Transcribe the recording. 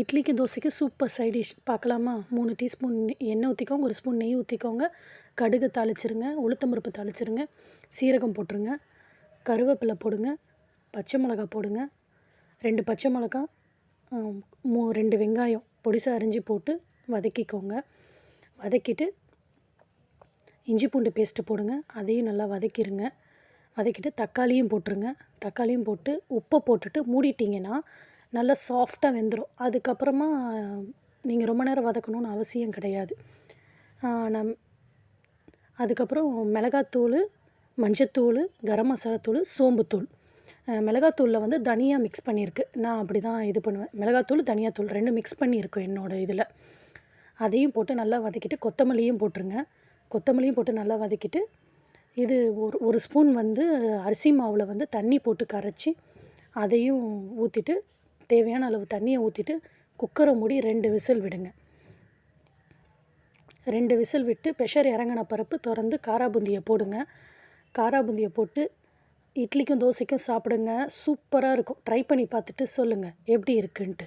இட்லிக்கு தோசைக்கு super side dish. பார்க்கலாமா? மூணு டீஸ்பூன் எண்ணெய் ஊற்றிக்கோங்க ஒரு ஸ்பூன் நெய் ஊற்றிக்கோங்க கடுகு தாளிச்சிருங்க. உளுத்தம்பருப்பு தாளிச்சிருங்க. சீரகம் போட்டுருங்க. கருவேப்பிலை போடுங்க. பச்சை மிளகா போடுங்க. ரெண்டு பச்சை மிளகா மூ ரெண்டு வெங்காயம் பொடிசா அரிஞ்சு போட்டு வதக்கிக்கோங்க. வதக்கிட்டு இஞ்சி பூண்டு பேஸ்ட்டு போடுங்க. அதையும் நல்லா வதக்கிடுங்க வதக்கிட்டு தக்காளியும் போட்டுருங்க. தக்காளியும் போட்டு உப்பை போட்டுட்டு மூடிட்டிங்கன்னா நல்லா சாஃப்டாக வெந்துடும் அதுக்கப்புறமா நீங்கள் ரொம்ப நேரம் வதக்கணும்னு அவசியம் கிடையாது. நம் அதுக்கப்புறம் மிளகாத்தூள் மஞ்சத்தூள் கரம் மசாலாத்தூள் சோம்புத்தூள். மிளகாத்தூளில் வந்து தனியாக மிக்ஸ் பண்ணியிருக்கு நான் அப்படி தான் இது பண்ணுவேன். மிளகாத்தூள் தனியாத்தூள் ரெண்டும் மிக்ஸ் பண்ணியிருக்கும் என்னோடய இதில். அதையும் போட்டு நல்லா வதக்கிட்டு கொத்தமல்லியும் போட்டுருங்க. கொத்தமல்லியும் போட்டு நல்லா வதக்கிட்டு இது ஒரு ஒரு ஸ்பூன் வந்து அரிசி மாவில் வந்து தண்ணி போட்டு கரைச்சி அதையும் ஊற்றிட்டு தேவையான அளவு தண்ணியை ஊற்றிட்டு குக்கரை மூடி ரெண்டு விசில் விடுங்க. ரெண்டு விசில் விட்டு ப்ரெஷர் இறங்கின பருப்பு திறந்து காராபுந்தியை போடுங்க. காராபுந்தியை போட்டு இட்லிக்கும் தோசைக்கும் சாப்பிடுங்க. சூப்பராக இருக்கும். ட்ரை பண்ணி பார்த்துட்டு சொல்லுங்கள் எப்படி இருக்குன்ட்டு.